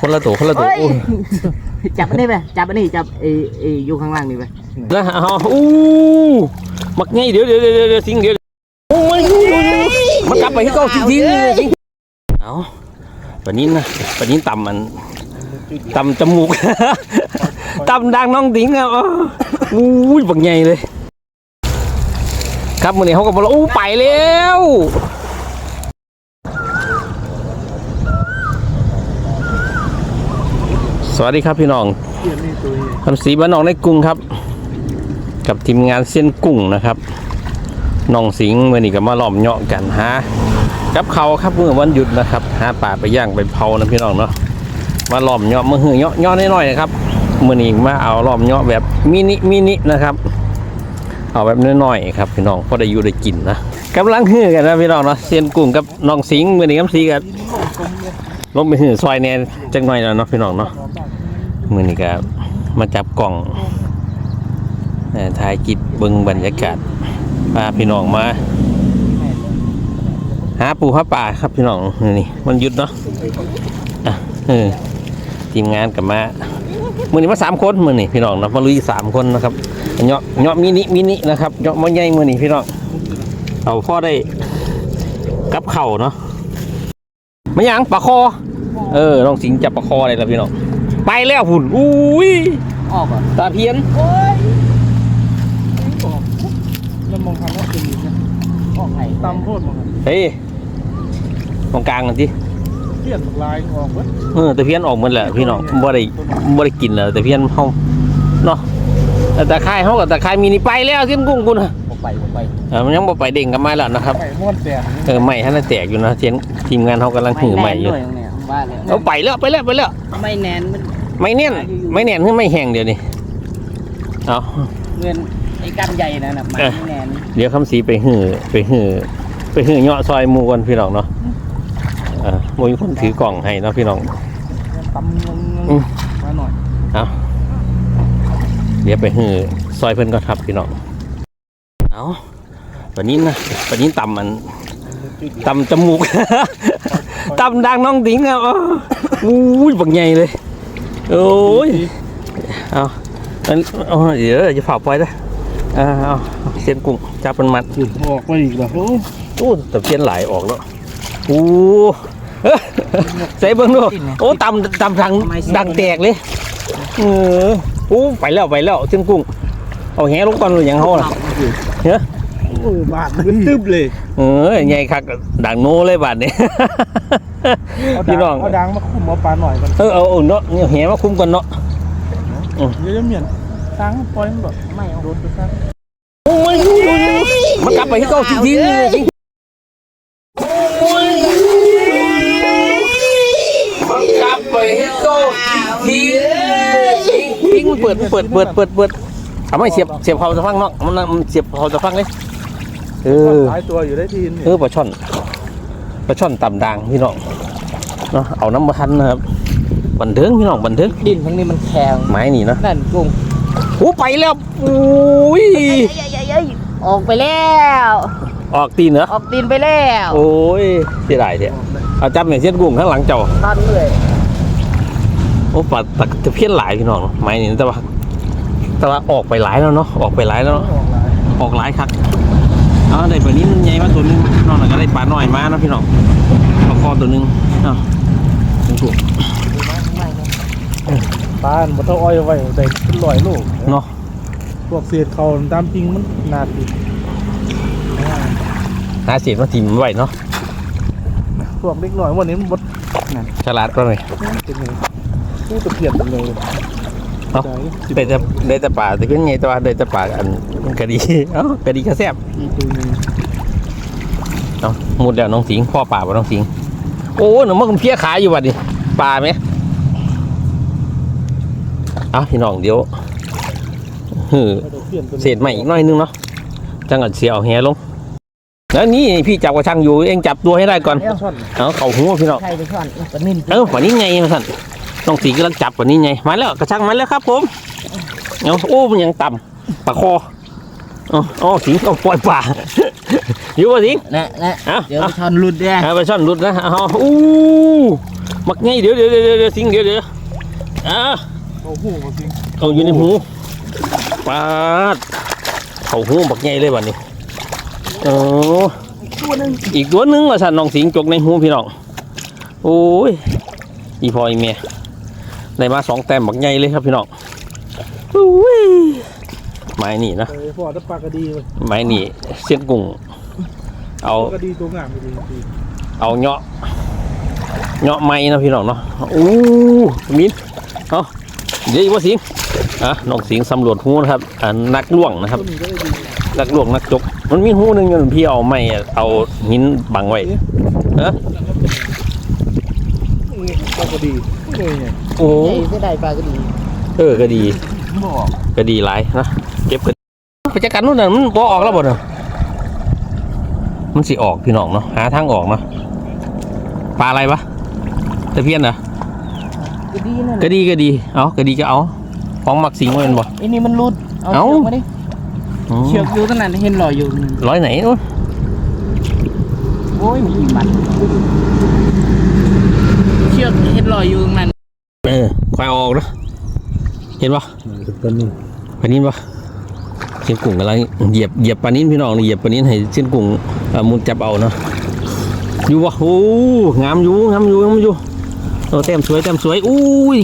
คนละตัวคนละตัวเฮ้ยโอ้ยจับอันนี้ไปจับอันนี้จับไอ้ไอ้อยู่ข้างล่างนี่ไปนะเอาอู้มักไงเดี๋ยวเดี๋ยวเดี๋ยวเดี๋ยวสิงเดี๋ยวโอ้ยมันกลับไปที่เก่าสิงสิงสิงเอาปะนี้นะปะนี้ต่ำมันต่ำจมูกต่ำดังน้องติ๋งครับอ้าวอู้ยบักใหญ่เลย ครับมื่อนี้เขาก็บอกว่าอู้ไปแล้ว สวัสดีครับพี่น้องคำสีบ้านนองในกรุงครับ กับทีมงานเส้นกุ้งนะครับน้องสิงห์มื่อนี้ก็มาล้อมเหาะกันฮะกับเขาครับเมื่อวันหยุดนะครับหาป่าไปย่างไปเผานะพี่น้องเนาะมาล้อมเหาะมือหือเหาะเหาะน้อยๆนะครับมื่อนี้มาเอาล้อมเหาะแบบมินิมินินะครับ เอาแบบน้อยๆครับพี่น้องพอได้อยู่ได้กินนะกำลังหื้อกันนะพี่น้องเนาะเส้นกุ้งกับน้องสิงห์มื่อนี้กับสีกัน ลงไปหือซอยแหน่จักหน่อยแล้วเนาะพี่น้องเนาะมือนี้ก็มาจับกล่องถ่ายกิจเบึงบรรยากาศพาพี่น้องมา หาปูหาป่าครับพี่น้องนี่มันยุดเนาะอะเออทีมงานกับมามือนี้มาสามคนมือนี้พี่น้องเนาะมาลุยสามคนนะครับเนาะเนาะมินิมินินะครับเนาะมันใหญ่มือนี้พี่น้องเอาพ่อได้กับเข่าเนาะ ไม่ยังปลาคอ เออน้องสิงห์จับปลาคอเลยละพี่น้องไปแล้วหุ่นอุ้ยออกอะตาเพียนแล้วมองทางว่าเป็นอีกนะออกไงตามโพดมองเฮ้ยตรงกลางกันทีเทียนลายออกเว้ยเออแต่เพี้ยนออกหมดแหละพี่น้องบ่ได้บ่ได้กินแล้วแต่เพี้ยนเฮาเนาะแต่ตะไคร้เฮากับตะไคร้มีนี่ไปแล้วเส้นกุ้งกูนะออก ไปออกไปเออมันยังบ่ไปเด้งกลับมาแล้วนะครับไก่ม้วนแตกเออใหม่ท่านนะแตกอยู่นะเทียนทีมงานเฮากำลังหือใหม่อยู่แน่นด้วยเนี่ยว่าเลยเอาไปแล้วไปแล้วไปแล้วไม่แนนมันไม่เนียนไม่เนียนคือไม่แห้งเดี๋ยวนี้เอาเงินไอ้กันใหญ่นั่นน่ะมันเออไม่แนนเดี๋ยวคำสีไปหือไปหือไปหือเหาะซอยหมู่กันพี่น้องเนาะเออบ่มีคนถือกล่องให้เนาะพี่น้องตำลงอืมมาหน่อยเอาเดี๋ยวไปหือซอยเพิ่นก่อนครับพี่น้อง เอาปานนี้นะปานนี้ต่ำมันต่ำจมูก ต่ำดังน้องติ๋งครับอ้าวอุ้ยบักใหญ่เลย โอ้ย เอาอันเอาเดี๋ยวจะฝากปล่อยนะเอาเอาเอาเส้นกุ้งจับมันมัดออกไปอีกแล้วโอ้โอ้แต่เพี้ยนหลายออกแล้วโอ้เอ้อใส่เบิ้งดูโอ้ต่ำต่ำทางดังแตกเลยเออโอ้ไปแล้วไปแล้วเส้นกุ้งเอาแหลงก่อนหรือยังเขาล่ะเฮ้ยโอ้บาดมันตึ๊บเลยเออใหญ่คักดัง โน้เลยบาดนี้เอาพี่น้ดัองงเอาดังมาคุมเอาปลาหน่อยกันเออเอาเอาเนาะเนี่ยแหมาคุ้มกันเนาะเดี๋ยวจะเหมียนตังปล่อยมันแบบไม่เอาโดนไปซะโอ้ยมันกลับไปที่เก่าจริงๆจริงมันกลับไปที่เก่าจริงๆจริงๆเปิดเปิดเปิดเปิด เปิดเอาไม่เสียบเสียบเขาจะฟังเนาะมันมันเสียบเขาจะฟังเลยเออหลายตัวอยู่ได้ทีนเออปลาช่อนปลาช่อนต่ำด่างพี่น้องเนาะเอาน้ำมาทันนะครับบันเทิงพี่น้องบันเทิงดินทั้งนี้มันแข็งไม้นี่นะนั่นกุ้งโอ้ไปแล้วโอ้ยออกไปแล้ว ออกตีนเหรอออกดินไปแล้ว โอ้ยเสียดายเนี่ยเอาจับเนี่ยเส้นกุ้งข้างหลังเจ้าตอนเลยโอ้ปลาตะตะเพี้ยนหลายพี่น้องไม้นี่แต่ว่า แต่ว่าออกไปหลายแล้วเนาะออกไปหลายแล้วเนาะออกหลายออกหลายครับเอาได้ปลานี้มันใหญ่มาตัวหนึงนอกนั้นก็ได้ปลาหน่อยมานะพี่น้องปลาคอตัวหนึงอ้าวถูกปลาหมดเท่าอ้อยไว้แต่เป็นร้อยโลเนาะพวกเศษเขาตามจริงมันหนาติดหาเสียมาทิมไว้เนาะพวกเล็กน้อยวันนี้มันบดฉลาดก็เลยเป็นไงพูดตะเพียนกันเลย เอ้าได้แต่ได้แต่ปลาแต่เป็นไงแต่ว่าได้แต่ปลาอันกะดีเอ้ากะดีกระแซบอีกตัวหนึงเอ้าหมดแล้วน้องสิงพ่อป่าบ่น้องสิงโอ้หนูมันเพี้ยขายอยู่บัดนี้ปลาไหมเอ้าพี่น้องเดี๋ยวหือตะเพียนตัวเศษใหม่อีกหน้อยนึงเนาะ จังหวัดเสียเอาแหลง แล้วนี่พี่จับกระชังอยู่ เองจับตัวให้ได้ก่อนปลาช่อนเอาเข่าหัวพี่น้อง ใครไปช่อนปลานิ่นเออฝันนี้ไงมาสั่น น้องสีกำลังจับฝันนี้ไงมาแล้วกระชังมาแล้วครับ ผมเอาโอ้มันยังต่ำปลาคออ๋ออ๋อสิงเอาปล่อยป่าอยู่ว่าสิงนะนะเอาเดี๋ยวเอาช่อนหลุดแน่เอาไปช่อนรุดนะเอาอู้มักไงเดี๋ยวเดี๋ยวเดี๋ยวเดี๋ยวสิงเดี๋ยวเดี๋ยวอ่าเอาหูมาสิเอาอยู่ในหูปาดเขาหูบักไงเลยวันนี้โอ้ตัวหนึงอีกตัวหนึงว่าสันน้องสิงจกในหูพี่น้องโอ้ยอีพออีเมีย ได้มาสองแต้มบักไงเลยครับพี่น้องอุ้ยไม้นี่นะเออพอจะปลากระดีเลยไม้นี่เส้นกุ้ง เอากระดีตัวงามกระดีดีเอาเงาะเงาะไม้นะพี่น้องเนาะอู้มินเอาเดี๋ยวอีกว่าสิงอะน้องสิงสำรวจหูนะครับอ่านักล่วงนะครับต้นนี้ก็ได้ดีนักล่วงนักจก มันมีหูหนึ่งอยู่พี่เอาไม้เอาหินบังไว้เออนี่ปลากระดีนี่ไง โอ้ใหญ่เสียดายปลาก็ดี เออก็ดีบอกก็ดีหลายนะเก็บกันไปจัดการนู่นน่ะมันบ่ออกแล้วบ่เนาะมันสิออกพี่น้องเนาะหาทางออกเนาะปลาอะไรวะตะเพียนเหรอก็ดีนั่นก็ดีก็ดีเอาก็ดีก็เอาของมักสิงไว้แมันบ่ไอ้นี่มันรุดเอาเอ้าเชือกมาดิอืมเชือกอยู่ตั้งนานเห็นลอยอยู่นั่นร้อยไหนโอ้ยโอ้ยมีมันเชือกเห็นลอยอยู่ตรงนั้นเออ ควายออกนะเห็นปะต้นนี้ปลานินปะเส้นกุ้งกำลังเหยียบเหยียบปลานินพี่น้องนี่เหยียบปลานินให้เส้นกุ้งเอ่อมุนจับเอาเนาะอยู่วะโอ้งามอยู่งามอยู่งามอยู่โอ้แต้มสวยแต้มสวยอุ้ย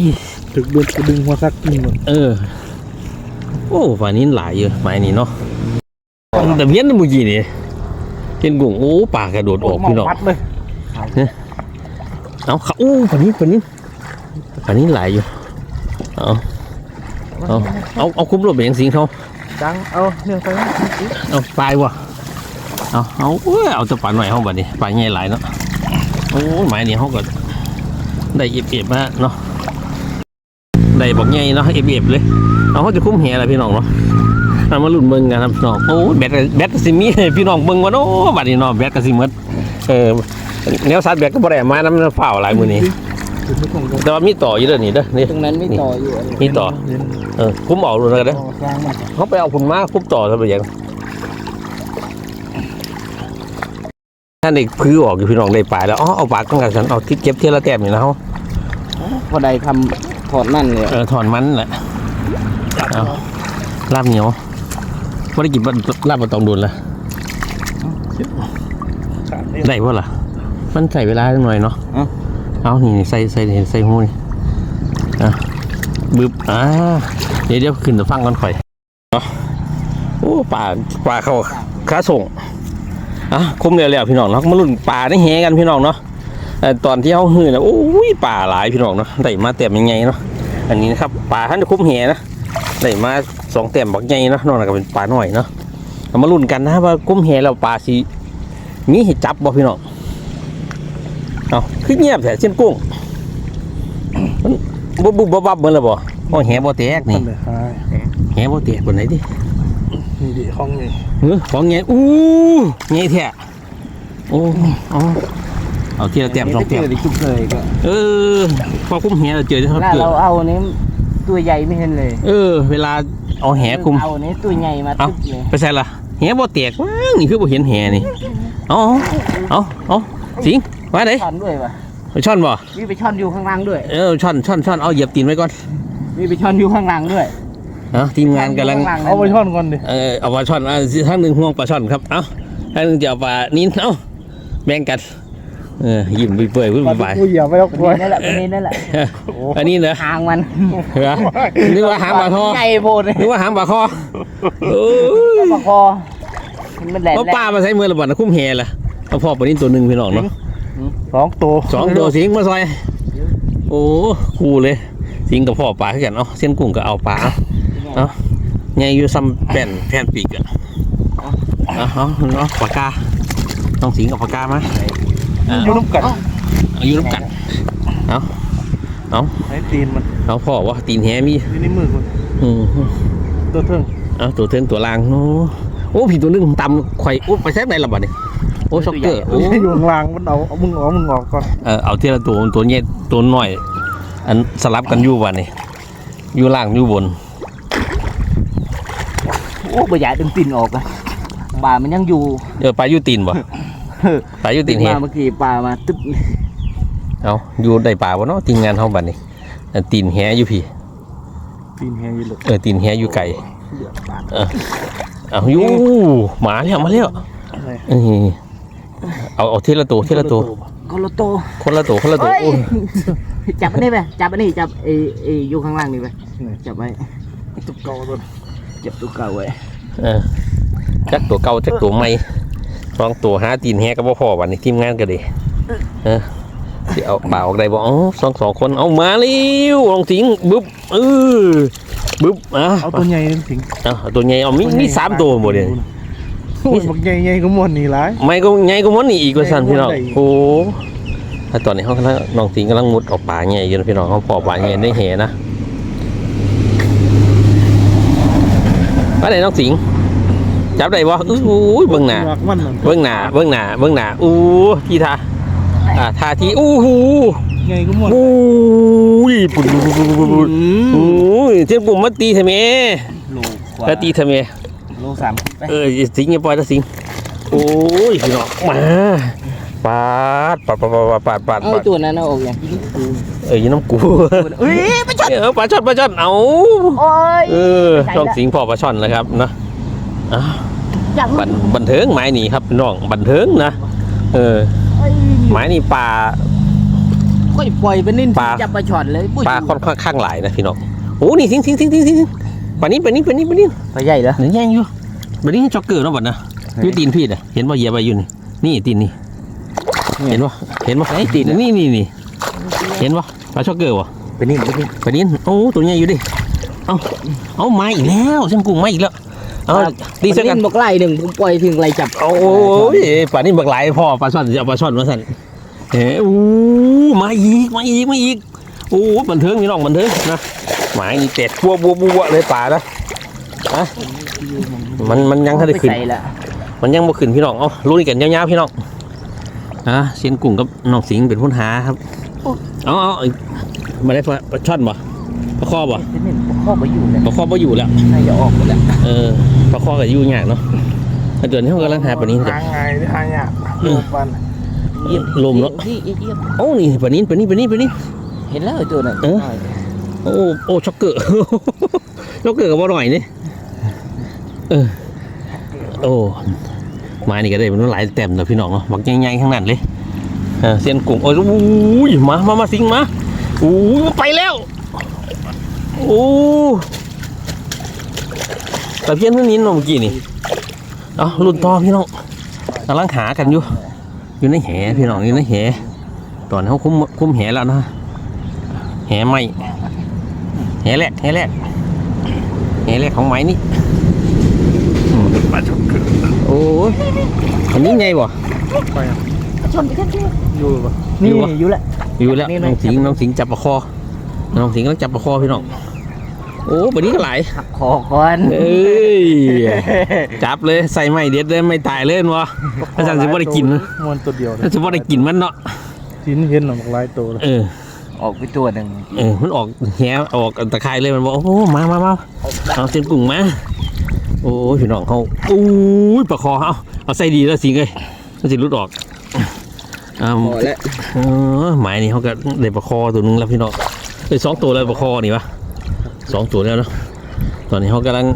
ถึกเดือดดึงหัวซักกินหมดเออโอ้ปลานินหลายอยู่ไม้นี่เนาะแต่เพี้ยนเมื่อกี้นี่เส้นกุ้งโอ้ปลากระโดดออกพี่น้องปัดเลยเอาเขาอู้ปลานินปลานิน ปลานินหลายอยู่ เอาเอาเอาเอาคุ้มรถไปยังสิงเขาดังเอาเนี่ยไปเอาปลายวะเอาเอาเอ้ยเอาแต่ปลาหน่อยห้องบัดนี้ปลาใหญ่หลายเนาะโอ้ยหมายนี่ห้องก็ได้เอฟเอฟมาเนาะได้บอกใหญ่เนาะเอฟเอฟเลยเอาเขาจะคุ้มแหอะไรพี่น้องเนาะเอามาลุ้นเบิ่งกันครับพี่น้องโอ้ยแบตก็แบตก็สิมีให้พี่น้องเบิ่งว่าโอ้บัดนี้เนาะแบตก็สิหมดเออแนวซัดแบตก็บ่ได้มาน้ำเฝ้าหลายมื้อนี้ถึงไม่ส่งกัน แต่ว่ามีต่ออยู่เด้อนี่เด้อนี่ตรงนั้นไม่ต่ออยู่อะไรมีต่อเห็นเออคุ้มเอาดูนะกันเด้อต่อสร้างมาเขาไปเอาคุณมาคุ้มต่อซะไปยังท่านเด็กพื้อออกอยู่พี่น้องได้ปลายแล้วอ๋อเอาปากกันกันฉันเอาทิศเก็บเทียละแต้มนี่นะเขาพอใดทำถอดนั่นเลยเออถอนมันแหละเอาลาบเหนียวไม่ได้กินบะลาบมาตองดุนละขาดเนี่ยได้ป่ะล่ะมันใส่เวลาหน่อยเนาะ เอ้านี่ใส่ใส่ใส่หูนี่อะบึบอ่าเดี๋ยวเดี๋ยวขึ้นจะฟังกันข่อยเอาโอ้ป่าป่าเขาค้าส่งอะคุ้มเร็วๆพี่น้องเนาะมาลุ่นป่าได้แหกันพี่น้องเนาะเอ่ตอนที่เขาหื้อนะโอ้ยป่าหลายพี่น้องเนาะได้มาเต็มยังไงเนาะอันนี้นะครับป่าท่านจะคุ้มแหนะได้มาสองเต็มบักใหญ่เนาะนอกจากเป็นป่าหน้อยเนาะมาลุ่นกันนะว่าคุ้มแหแล้วป่าสีมีให้จับบ่พี่น้อง เอาคือเงียบแท้เช่นกุ้งมันบุบบุบบับบับเหมือนเลยบ่โอ้แหบ่แตกนี่นั่นเลยหายแหบ่แตกบนไหนดินี่ดิห้องนี่เฮ้ยของแหอู้แหแท้โอ้เอาเอาทีละแต้มสองแต้มเจอที่ชุบเลยก็เออพอคุ้มแหเราเจอที่เขาถ้าเกิดเราเอาอันนี้ตัวใหญ่ไม่เห็นเลย เออ เวลาเอาแหคุมเอาอันนี้ตัวใหญ่มาเอ้าตึ๊บเลยไปใส่ละแหบ่แตกว้างนี่คือบ่เห็นแหนี่เอาเอาเอาสิง มาไหนช่อนด้วยป่ะไปช่อนบ่มีไปช่อนอยู่ข้างล่างด้วย เออช่อนช่อนช่อนเอาเหยียบตีนไว้ก่อนมีไปช่อนอยู่ข้างล่างด้วยเอาทีมงานกำลังข้ล่เอาไปช่อนก่อนดิเออเอาปลาช่อนอะทางหนึ่งห่วงปลาช่อนครับเอาทางหนึ่งจะเอาปลานิ้นเอาแบ่งกันเออยิ้มไปเปื่อยๆปลาไปกูเหยียบไปแล้วอันกล้วยนี้นั่นแหละอันนี้นั่นแหละอันนี้เหรอหางมันเหรอนึกว่าหางปลาคอใหญ่โพดเลยนึกว่าหางปลาคอเออปลาคอมันแหลมว่าปลามาใช้มือระบาดนะคุ้มแฮล่ะเอาพ่อปลานิ้นตัวหนึ่งพี่น้องเนาะ สองตัวสองตัวสิงมาซอย โอ้คู่เลยสิงกับพ่อปลาขึ้นกันเนาะเส้นกุ้งก็เอาปลาเอาไงอยู่ซ้ำแผ่นแผ่นปีกอะเอาเอาเอาปากกาต้องสิงกับปากกามาอยู่น้ำกัดเอาอยู่น้ำกันเอาเอาไอ้ตีนมันเอาพ่อว่าตีนแหมีอยู่ในมือคนอืมตัวเทิงเอาตัวเทิงตัวลางโอ้โอ้ผีตัวหนึงตำไข่โอ้ไปแซบไหนละบัดนี่โอ้ช็อกเกอร์โอ้อยู่ข้างล่างมันเอาเอามึงออกมึงออกก่อนเออเอาทีละตัวตัวเนี้ยตัวน้อย อันสลับกันอยู่วันนี้อยู่ล่างอยู่บนโอ้บ่อยากดึงตีนออกอะปลามันยังอยู่เออปลาอยู่ตีนบ่ปลาอยู่ตีนแหมาเมื่อกี้ปลามาตึ๊บเอาอยู่ได้ป่าวะเนาะทีมงานเฮาบัดนี้อันตีนแหอยู่พี่ตีนแห้งอยู่เลยเออตีนแหอยู่ไก่เดือดปากเอาอยู่มาแล้วมาแล้ว เออเอาเอาทีละตัวทีละตัวก็โลโตคนละตัวคนละตัวเฮ้ยโอ้ยจับอันนี้ไปจับอันนี้จับเอเออยู่ข้างล่างนี่ไปจับไว้ตุกเก่าตัวจับตัวเก่าไว้เออจักตัวเก่าจักตัวใหม่ลองตัวหาตีนแหก็บ่พอบัดนี้ทีมงานก็ดีเออสิเอาป่าออกได้บ่อ๋อสองสองคนเอามาเร็วลองสิงบึ๊บเออบึ๊บอะเอาตัวใหญ่ถึงเอาเอาตัวใหญ่เอามีมีสามตัวหมดเลย โอ้ยบักใหญ่ๆก็ม่วนนี่หลาย ไม่ก็ใหญ่ก็มันนี่อีกว่าซั่นพี่น้องใหญ่กว่าโอ้ถ้าตอนนี้เขากำลังน้องสิงกำลังมุดออกป่าใหญ่อยู่นะพี่น้องเขาพอป่าใหญ่ได้แหนะไปไหนน้องสิงจับได้บ่อู้ยเบิ่งหน้าอยากมันนั่นเบื้องหน้าเบื้องหน้าเบื้องหน้าอู้ที่ท่าอ่าท่าที่อู้หูใหญ่ก็ม่วนอู้ยปุ่นปุ่นปุ่นปุ่นปุ่นอู้ยเจ้าปุ่มมาตีทำไมโลกว่าแล้วตีทำไม โลสามไปเออสิงอย่าปล่อยนะสิงโอ้ยพี่น้องมาปาดปาดปาดปาดปาดปาดเอาปาดตัวนั้นเอาออกอย่างเอออยินน้ำกูเอ้ยไปจับเออปลาช่อนปลาช่อนเอาโอ้ยเออน้องสิงพ่อปลาช่อนนะครับนะอะจับบันบันเทิงไม้นี่ครับพี่น้องบันเทิงนะเออไม้นี่ปลาค่อยปล่อยไปนิ่นปลาจับปลาช่อนเลยปุ้ยปลาค่อนข้างหลายนะพี่น้องโอ้นี่สิงสิงสิงสิงสิงสิง ปลานี้ปลานี้ปลานี้ปลานี้ปลาใหญ่เหรอหนึ่งแย่งอยู่ปลานี้จ็อกเกอร์เนาะบัดนะอยู่ตีนพี่อะเห็นว่าเหยียบไปอยู่นี่นี่ตีนนี่เห็นปะเห็นปะไอ้ตีนนี่นี่นี่เห็นปะปลาจ็อกเกอร์วะไปนิ่นไปนิ่นปลานี้โอ้ตัวใหญ่อยู่ดิเอาเอามาอีกแล้วเส้นกุ้งมาอีกแล้วเอาตีสักกันนิ่นบอกไล่หนึ่งผมปล่อยถึงไล่จับโอ้ยปลานี้บักหลายพ่อปลาช่อนจะเอาปลาช่อนมาสั่นเฮ้อู้มาอีกมาอีกมาอีกโอ้บันเทิงพี่น้องบันเทิงนะ หมายนี่เป็ดบัวบัวบัวเลยป่านะอะมันมันยังทันได้ขึ้นใส่ละมันยังบ่ขึ้นพี่น้องเอาลุ้นกันยาวๆพี่น้องอะเซียนกุ้งกับน้องสิงห์เป็นผู้หาครับเอาเอาเอามาได้ปลาปลาช่อนบ่ปลาคอบ่ไปนิ่นข้อไปอยู่เลยปลาคอบ่อยู่แล้วน่าจะออกหมดแล้วเออปลาคอก็อยู่ยากเนาะถ้าเดือนนี้เขากำลังหาปลานี้หาง่ายหายากโลกปันลมเนาะที่เยี่ยมโอ้นี่ปลานี้ปลานี้ปลานี้ปลานี้เห็นแล้วไอ้ตัวนั้นเออ โอ้โอ้ช็อกเกอร์ช็อกเกอร์กับบ่หน่อยนี่เออโอ้ไมานี่ก็ได้มันหลายเต็มเลยพี่น้องเนาะบักใหญ่ๆข้างนั้นเลยเออเซียนกุ้งโอ้ยอู้ยมามามาสิงมาอู้ยไปแล้วโอ้แต่เพี้ยนเพิ่งนี้เนเมื่อกี้นี่เอารุ่นต่อพี่น้องกำลังหากันอยู่ อยู่ในแหพี่น้องอยู่ในแหตอนเขาคุมคุมแหแล้วนะแหไหม แหแรกแหแรกแหแรกของไหมนี่อืมปลาช็อกเกอร์โอ้ยอันนี้ไงบ่ไปอะชนไปแค่นี้อยู่ปะนี่อยู่วะอยู่แล้วอยู่แล้วนี่ไหมน้องสิงห์น้องสิงห์จับประคอน้องสิงห์กำลังจับประคอพี่น้องโอ้บันนี้ก็หลายหักคอก่อนเอ้ยจับเลยใส่ไม้เด็ดเลยไม่ตายเลยวะอาจารย์สิบ่ได้กินนะม่วนตัวเดียวเลยอาจารย์สิบ่ได้กินมันเนาะชิ้นเห็นหน่อหลายตัวเลยเออออกไปตัวหนึ่งเออมันออกแหออกตะไคร้เลยมันบอกโอ้โหมามามาเอาเส้นกุ้งมาโอ้ยพี่น้องเขาโอ้ยประคอเอาเอาใส่ดีแล้วสิงเลยมันสิรุดออกอ่าพอแล้วเออหมายนี่เขาก็ได้ประคอตัวนึงแล้วพี่น้องเอ้ยสองตัวแล้วประคอนี่วะสองตัวแล้วเนาะตอนนี้เขากำลัง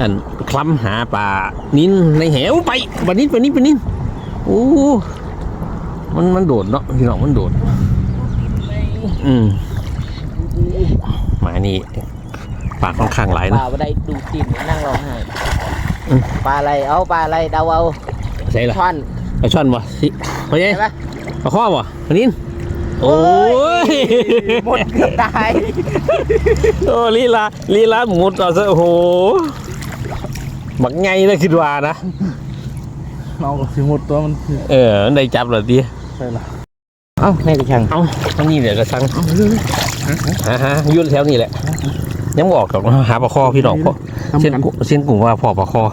อันคล้ำหาปลานิ้นในเหวไปปลานิ้นปลานิ้นปลานิ้นโอ้มันมันโดดเนาะพี่น้องมันโดด อืมหมายนี่ปลาค่อนข้างหลายปนะลาไม่ได้ดูตีนนั่งร้องไห้อืมปลาอะไรเอาปลาอะไรเดาเอาใช่ละช่อนปลาช่อนบ่สิพอยัใช่ปะปลาข้อบ่ปลานิ้นโอ้ยหมดเกือบตายโอ้ลีลาลีลาหมุดเอาซะโอ้โหบักไงเลยคิดว่านะเอาสิหมดตัวมันคือเออได้จับแล้วดิใช่ละ เอ้าแม่กระชังเอ้าอันนี้เดี๋ยวก็สั่งฮะฮะอยุ่แถวนี้แหละยังบออกกับหาปลาคอพี่น้องพ่อเส้นกุ้งเส้นกุ้งว่าพ่อปลาคออ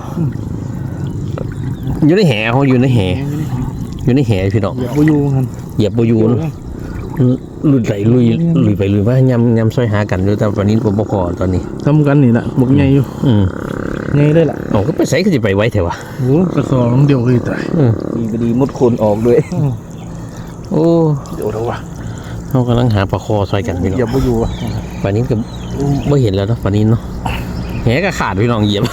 อยู่ในแหเขาอยู่ในแหอยู่ในแหพี่น้องอย่าไปอยู่กันเหยียบโบอยูเนอะลุยไหลลุยลุยไปลุยมายำยำซอยหากันอยู่แต่วันนี้ผมบ่พอตอนนี้ทำกันนี่แหละบกใหญ่อยู่อืมใหญ่เลยล่ะเอาก็ไปใส่ก็จะไปไว้เถอะวะโอ้กระสอบเดียวเลยตายอืมดีก็ดีมุดโคนออกด้วย โอ้โอ้เดี๋ยวเดี๋ยววะเรากำลังหาปลาคอซอยกันพี่น้องเหยียบไม่อยู่อะป่านนี้ก็ไม่เห็นแล้วเนาะป่านนี้เนาะแหก็ขาดพี่น้องเหยียบ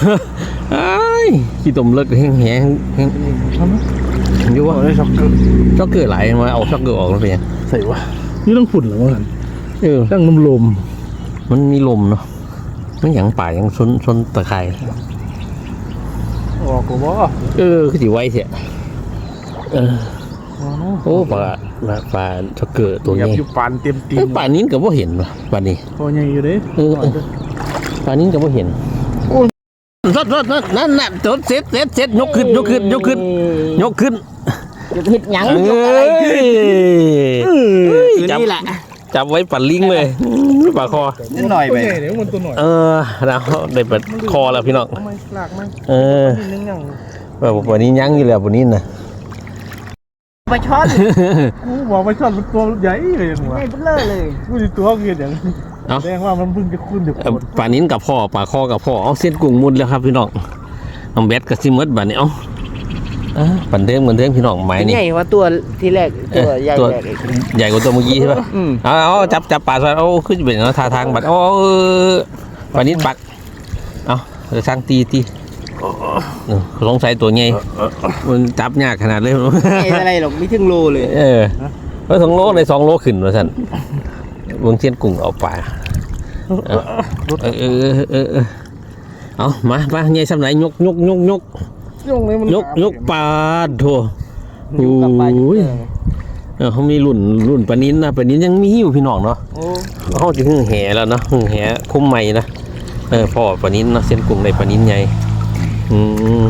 อ้ายขี้ตมเลิกแห้งแห้งแห้งทำไมอยู่ว่าเอาได้ช็อกเกอร์ช็อกเกอร์ไหลมาเอาช็อกเกอร์ออกแล้วเป็นยังใส่วะนี่ต้องฝุ่นเหรอวะเออตั้งน้ำลมมันมีลมเนาะมันหยังป่ายังชนชนตะไคร้ออกก็บ่เออคือสิไว้เสียเอออ๋อเนาะ โอ้ปลาปลาปลาช็อกเกอร์ตัวเหยียบนี้อยู่ปานเต็มตีเอ้ยป่านนี้ก็บ่เห็นว่ะป่านนี้ตัวใหญ่อยู่เด้เออเออป่านนี้ก็บ่เห็นโอ้ยรถรถรถนั่นน่ะรถเสร็จเสร็จเสร็จยกขึ้นยกขึ้นยกขึ้นยกขึ้นจะเฮ็ดหยังเอ้ยกอะไรขึ้นยคือจับนี่แหละจับไว้ปัดลิงเลยปลาคอนิดหน่อยไปตัวใหญ่เดี๋ยวมันตัวหน่อยเออแล้วได้ปัดคอแล้วพี่น้องทำไมลากมันเออนิดนึงยังแบบวันนี้ยั้งอยู่แล้ววันนี้นะ ไปช้อนกูบอกไปช็อตมันตัวใหญ่เลยยังวะไม่เบลอเลยกูจะตัวเกียดอย่างเอ้าแสดงว่ามันเพิ่งจะขึ้นเดี๋ยวเอ่อคนป่านิ้นกับพ่อป่าคอกับพ่อเอาเส้นกุ้งมุดแล้วครับพี่น้องน้องแบทกับซิมเมดบัดนี้เอ้าอะบันเทิงบันเทิงพี่น้องไม้นี่ใหญ่กว่าตัวที่แรกตัวใหญ่ตัวแรกอีกใหญ่กว่าตัวเมื่อกี้ใช่ปะอืมเอาเอาจับจับปลาซะเอาขึ้นไปเนาะท่าทางบัดเอาเอาเออป่านิ้นปักเอาเดี๋ยวสร้างตีตีเออ สงสัยตัวใหญ่มันจับยากขนาดเลยไม่อะไรหรอกไม่ถึงโลเลย เออเออสองโลในสองโลขึ้นว่าสั่นเบิ่งเทียนกุ้งเอาปลาเออเออเออเออเออเอามามาใหญ่สำไหนยกยกยกยกยกยกปลาโถอยู่กับปลาโอ้ยเขามีรุ่นรุ่นปานินนะปานินยังมีอยู่พี่น้องเนาะเขาจะหึ่งแห่แล้วเนาะหึ่งแห่คุ้มใหม่นะเออพ่อปานินเนาะเส้นกุ้งในปานินใหญ่ อืม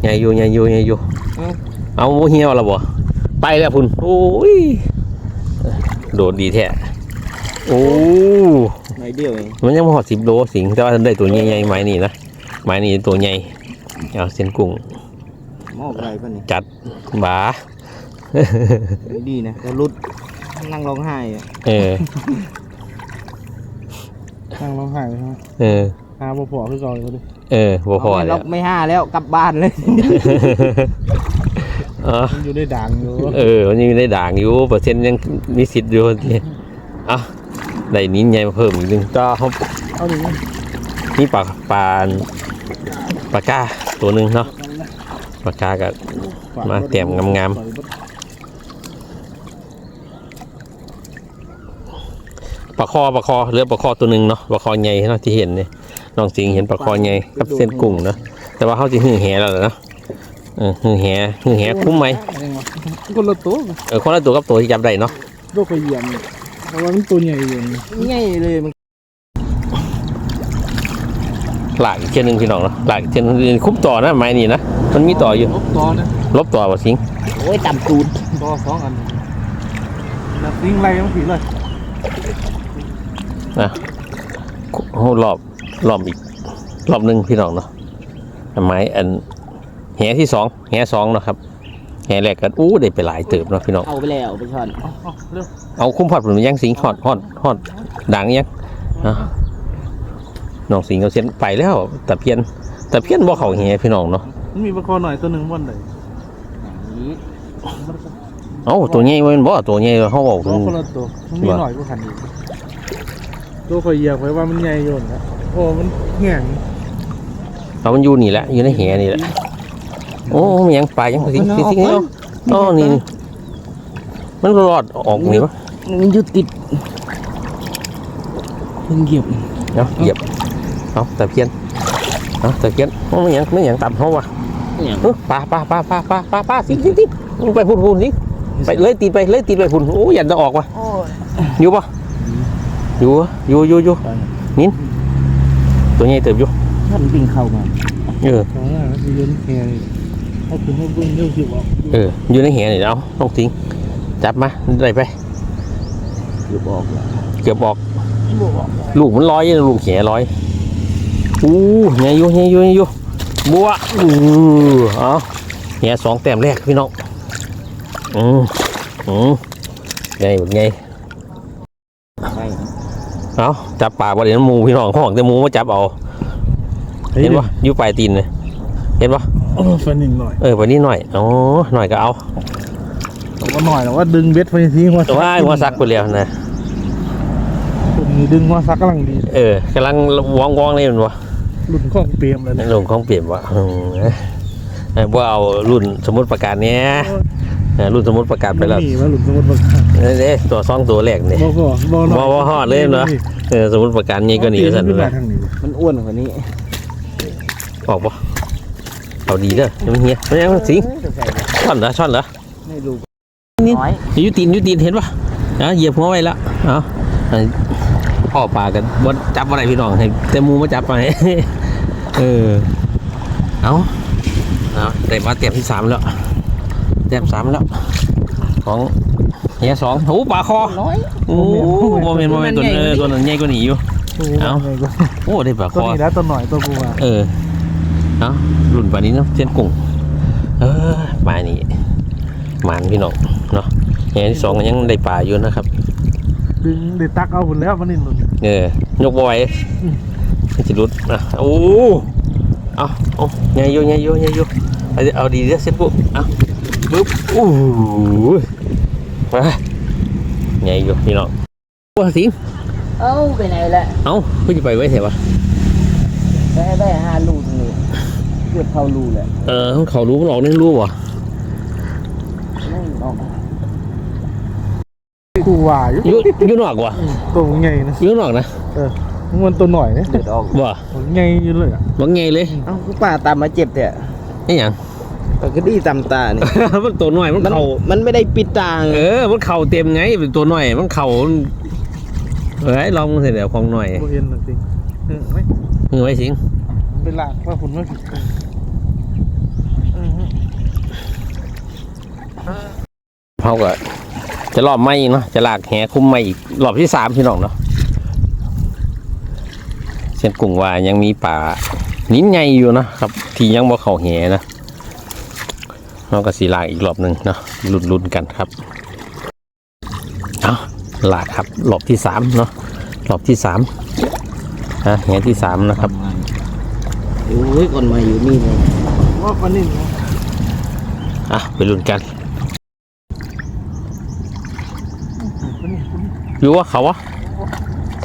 ใหญ่อยู่ใหญ่อยู่ใหญ่อยู่เอาโมเหี่ยวแล้วบ่ไปแล้วพุ่นโอ้ยโดดดีแท้โอ้หน่อยเดียวเองมันยังพอสิบโลสิงแต่ว่าได้ตัวใหญ่ๆไม้นี่นะไม้นี่ตัวใหญ่เอาเส้นกุ้งมอกอะไรป่ะนี่จัดบาดีนะแล้วรุดนั่งร้องไห้อะเออทางเราหายไปฮะเออหาบ่พอคือเก่าเลยดิ เออบ่พอเาไม่แล้ล็วอกไม่ห้าแล้วกลับบ้านเลยเออมันอยู่ในด่างอยู่เออมันยังได้ด่างอยู่เปอร์เซ็นต์ยังมีสิทธิ์อยู่ทีอะได้นิ้นใหญ่มาเพิ่มอีกหนึงก็เขาเอาดินี่ปลาปลาปลาก้าตัวหนึ่งเนาะปลาก้ากับ มาเตรียมงาม ปลาคอปลาคอเหลือปลาคอตัวหนึ่งเนาะปลาคอใหญ่เนาะที่เห็นเนี่ย น้องสิงเห็นปลาคอใหญ่กับเส้นกุ้งเนาะแต่ว่าเขาจะหึ่งแหแล้วล่ะเนาะเออหึ่งแหหึ่งแหคุ้มไหมคนละตัวเออคนละตัวกับตัวที่จับได้เนาะโรคไปเยี่ยมเพราะว่ามันตัวใหญ่อยู่นี่ใหญ่เลยมันหลากอีกเช่นหนึ่งพี่น้องเนาะหลากอีกเช่นหนึงคุ้มต่อนะไม้นี่นะมันมีต่ออยู่ลบตัวนะลบต่อป่ะสิงโอ้ยต่ำตูดตัวสองอันแล้วทิ้งไรมันผีเลยนะโอ้รอบ รอบอีกรอบหนึ่งพี่น้องเนาะไม้อันแหที่สองแหสองเนาะครับแหแรกกันอู้ได้ไปหลายเติบเนาะพี่น้องเอาไปแล้วไปช้อนเอาเอาเร็วเอาคุ้มพอดผมยังสิงฮอดฮอดฮอดดังยังอะน้องสิงเอาเส้นไปแล้วแต่เพี้ยนแต่เพี้ยนบ่เขาแหพี่น้องเนาะมันมีปลาคอหน่อยตัวหนึ่งบนไหนเอ้าตัวใหญ่มันบ่ตัวใหญ่เขาบอกตัวคนละตัวมันมีหน่อยก็ขันอีกตัวคอยเหยียบไว้ว่ามันใหญ่โยนนะ โอ้มันแง่งเอามันอยู่นี่แหละอยู่ในแหนี่แหละโอ้มันยังไปยังสิงสิงสิงเนาะอ๋อนี่นี่มันรอดออกนี่ปะมันอยู่ติดมันเหยียบเนาะเหยียบเอาแต่เพี้ยนเอาแต่เพี้ยนโอ้ไม่ยังไม่ยังต่ำเขาวะเนี่ยเออปลาปลาปลาปลาปลาปลาปลาสิงสิงสิงมึงไปพูนพูนสิไปเลยตีไปเลยตีไปพูนโอ้ยันจะออกวะโอ้ยอยู่ปะอยู่วะอยู่อยู่อยู่นิน ตัวใหญ่เติบอยู่ท่านปิงเข้ามาเออสองอะคือยืนแง่เอาถึงให้บึ้งเร็วสิบอกเอออยู่ในแหนี่เอาต้องทิ้งจับมาได้ไปอยู่บอกแล้วเกือบออกบอก ลูกมันลอยอยู่ลูกแหลอยอู้ใหญ่อยู่ใหญ่อยู่ใหญ่อยู่บัวอู้เอาแหสองแต้มแรกพี่น้องอืมอืมใหญ่แบบใหญ่ไป เอาจับปากบริเวณหมูพี่น้องห้องแต่หมูมาจับเอา เห็นปะอยู่ปลายตีนเลยเห็นปะโอ้ฟันหนึ่งหน่อยเออวันนี้หน่อยอ๋อหน่อยก็เอาผมว่าหน่อยแต่ว่าดึงเบ็ดไปทีหัวแต่ว่าหัวซักไปแล้วนะผมนี่ดึงหัวซักกำลังดี เออกำลังวองวองๆเลยมันวะหลุดข้องเปรียมเลยนะลงของเปลี่ยนวะอืมเอ้ยว่าเอารุ่นสมมติประกาศเนี้ยเออ รุ่นสมมติประกาศไปแล้วมีว่าหลุดสมมติว่าเด้ตัวซองตัวแรกเนี่ยบ่พอบ่หน่บ่อยบ่ฮอดเลยเนาะเออสมมติประกาศนี้ก็หนีสันขึ้นเลมายทางนี้มันอ้วนกว่านี้ออกปะเอาดีเด้อยังเงี้ยไม่ยังสิงช่อนเหรอช่อนเหรอไม่รู้นี่น้อยยูตีนยูตีนเห็นปะอะเหยียบหัวไว้แล้วเอาเอาพ่อปลากันบดจับอะไรพี่น้องให้แต่หมูมาจับไปเออเอาเอาได้มาเต็มที่สามแล้ว เต็มสามแล้ว ของเฮียสองโอ้ปลาคอน้อยโอ้โมเมนต์โมเมนต์ตัวเออตัวนั้นใหญ่กว่านี้อยู่เอ้าโอ้ได้ปลาคตัวอนี้แล้วตัวหน่อยตัวกูมาเออเอารุ่นป่านนี้เนาะเส้นกุ้งเออปลานี่หมานพี่น้องเนาะอย่างที่สองก็ยังได้ปลาอยู่นะครับดึงเด็ดตักเอาหมดแล้วมันนี่หลุดเออยกบอยจะรุดนะโอ้เอาเอาไงโยไงโยไงโยเอาเอาดีเด้อเซ็ตปุ๊บเอา ปุ๊บโอ้โหไปไงโยพี่น้องว่าสิงเอ้าไปไหนละเอาเพื่อจะไปไว้เถอะวะไปให้ได้ห้าลูกตรงนี้เกือบเข้ารูเลยเออเขารู้มันออกนี่รู้วะนั่นออกกูว่าอยู่อยุ่ยุ่นอกวะตัวใหญ่นะอยุ่นอกนะเออมันตัวหน่อยนะเดือดออกว่าตัวใหญ่อยู่เลยอะว่าไงเลยเอ้ากูป่าตามมาเจ็บเถอะนี่หยัง ปกติตามตาเนี่ยมันตัวน้อยมันมันเข่ามันไม่ได้ปิดตาไงเออ มันเข่าเต็มไงเป็นตัวน้อย มันเข่าเฮ้ยลองเสร็จเดี๋ยวของหน่อยโบเห็นจริงเออไม่มือไว้สิงเป็นหลักว่าคุณไม่ผิดอือฮึเขาก็จะรอบไม่เนาะจะลากแหคุ้มไม่อีกรอบที่สามพี่น้องเนาะเช่นกุ้งว่ายังมีป่านิ้นใหญ่อยู่นะครับ ที่ยังบ่เข่าแหนะ เราก็สีลากอีกรอบหนึ่งเนาะลุ้นๆกันครับเอาลากครับรอบที่สามเนาะรอบที่สามฮะแหที่สามนะครับโอ้ยคนมาอยู่นี่เลยว่าปลานิ่มนะอะไปลุ้นกันปลานิ่มปลานิ่มอยู่ว่าเขาวะ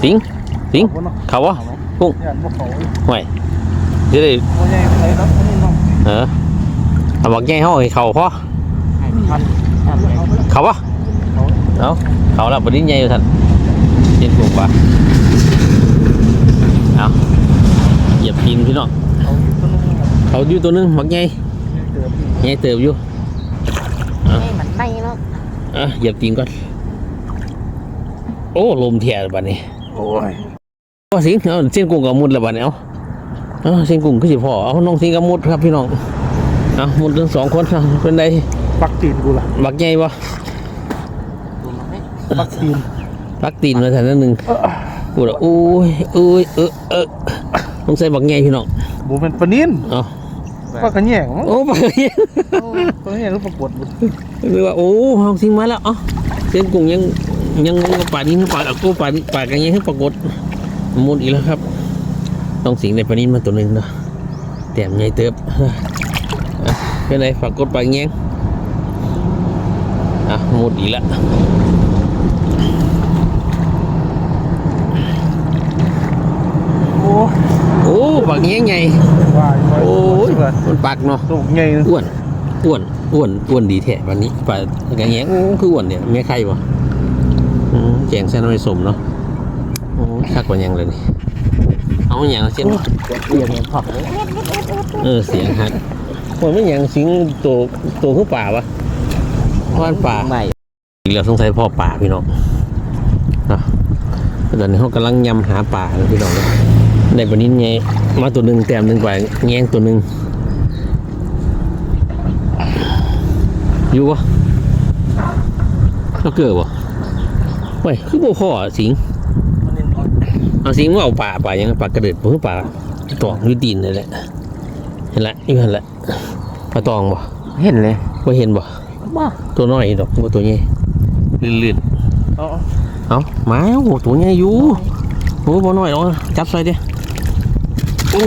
สิงสิงเอาเนาะเขาวะอย่าบ่เขาห่วยจะได้โบใหญ่ไปเลยครับปลานิ่มเนาะเออ เอาบอกแย่ห้องให้เขาพอพันเอาไปเขาวะเอาเขาแล้วบดิ้นใหญ่อยู่ท่านเจ็ดกว่าเอาเหยียบกินพี่น้องเขาอยู่ตัวนึงครับเขาอยู่ตัวหนึงบักใหญ่เดือดใหญ่เติบอยู่ให้มันในเนาะอะเหยียบตีนก่อนโอ้ลมเทียบัดนี้โอ้ยโอ้สิงเอาเส้นกุ้งกับมุดแล้วบัดนี้เอาเอาเส้นกุ้งก็สิพอเอาน้องสิงกับมุดครับพี่น้อง เอามุดทั้งสองคนครับเป็นไดปักตีนกูล่ะบักใหญ่ปะปักตีนปักตีนมาแต่นั้นหนึ่งกูละโอ้ยโอ้ยเออเออต้องใส่บักใหญ่พี่น้องโบเป็นปลานิ่มเอาปลากระแยงมั้งโอ้บักใหญ่ปลากระแยงก็ปรากฏหมดคือว่าโอ้ห้องสิงมาแล้วเอ๋อเส้นกุ้งยังยังป่านี้ป่าเอากูป่าป่ากันยังให้ปรากฏมุดอีกแล้วครับ ต้องสิงในปลานี้มาตัวหนึ่งเนาะแต้มใหญ่เติบ อะเป็นไรปรากฏปลาแงงอะมุดอีกแล้วโอ้โอ้ปลาแงงใหญ่ว่าอยู่โอ้ยว่ามันปากเนาะตัวใหญ่นะอ้วนอ้วนอ้วนอ้วนดีแท้วันนี้ปลาปลาแงงโอ้คืออ้วนเนี่ยไม่ใครวะอืมแกงเส้นไม่สมเนาะโอ้ชักกว่ายังเลยนี่เอาอย่างเช่นเอียงมันผักเลยเออเสียงฮัก มันไม่อย่างสิงตัวตัวคือป่าวะพ่อนป่าใหม่อีกแล้วสงสัยพ่อป่าพี่น้องนะตอนนี้เขากำลังยำหาป่าพี่น้องในวันนี้ไงมาตัวหนึ่งแต้มหนึ่งไปแงงตัวหนึ่งอยู่วะเขาเกิดวะเว้ยคือบ่พ่อสิงเอาสิงว่าเอาป่าป่ายังป่ากระเดิดผมป่าตองอยูตีนเลยแหละเห็นละอยู่เห็นละ ปลาตองบ่เห็นเลยว่าเห็นบ่บ้าตัวน้อยดอกบ่ตัวใหญ่ลื่นๆเอาเอามาโอ้โหตัวใหญ่อยู่โอ้บ่น้อยหรอกจับใส่ดิโอ้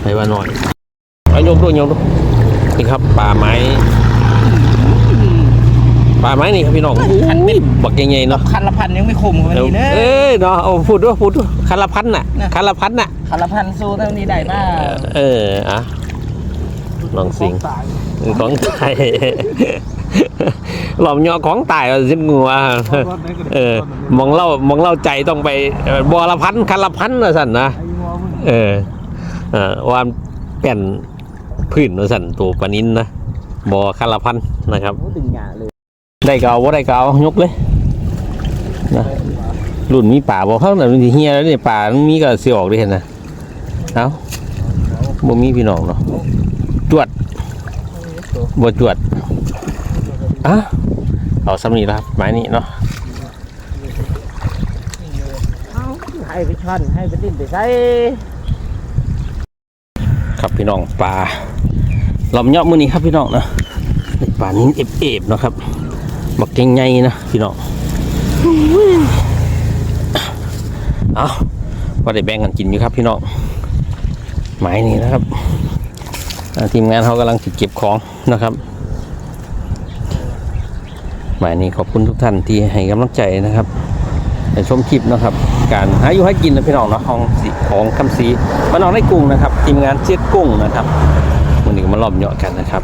ไปว่าน้อยไปยกดูยกดูนี่ครับป่าไม้ปลาไม้นี่ครับพี่น้องคันเป็นบักใหญ่ๆเนาะคันละพันยังไม่คุ้มกันเอ้นี่เด้อยเนาะเอาพูดด้วยพูดด้วยคันละพันน่ะน่ะคันละพันน่ะคันละพันสู้เท่านี้ได้บ้าเอออะ ลองสิงตายของไทยหลอมเหยาะของตายเอาสิงัวเออมองเล่ามองเล่าใจต้องไปเอ่อบอละพันคันละพันนะสันนะไอ้งอมึงเออเออวามแก่นพื้นนะสันตัวปลานินนะบอคันละพันนะครับโอ้ดึงหยาเลยได้ก็เอาบ่ได้ก็เอายกเลยนะรุ่นมีป่าบ่เข้าแต่มันสิเฮียแล้วนี่ป่ามันมีก็สิออกได้เห็นนะเอาบ่มีพี่น้องเนาะ จวดบ่จวดอะเอาสำนีแล้วครับไม้นี้เนาะเอาให้ไปช่อนให้ไปดิ้นไปใส่ครับพี่น้องปลาลอมเยาะมื้อนี้ครับพี่น้องนะนี่ปลานิ้นเอฟๆเนาะครับบักเก่งใหญ่นะพี่น้องเอาว่าได้แบ่งกันกินอยู่ครับพี่น้องไม้นี้นะครับอ่า ทีมงานเขากำลังสิเก็บของนะครับหมายนี้ขอบคุณทุกท่านที่ให้กำลังใจนะครับในชมคลิปนะครับ การหาอยู่ให้กินนะพี่น้องเนาะของสีของคำสีมานองได้กุ้งนะครับ ทีมงานเจ็ดกุ้งนะครับวันนี้ก็มาล้อมเหยาะกันนะครับ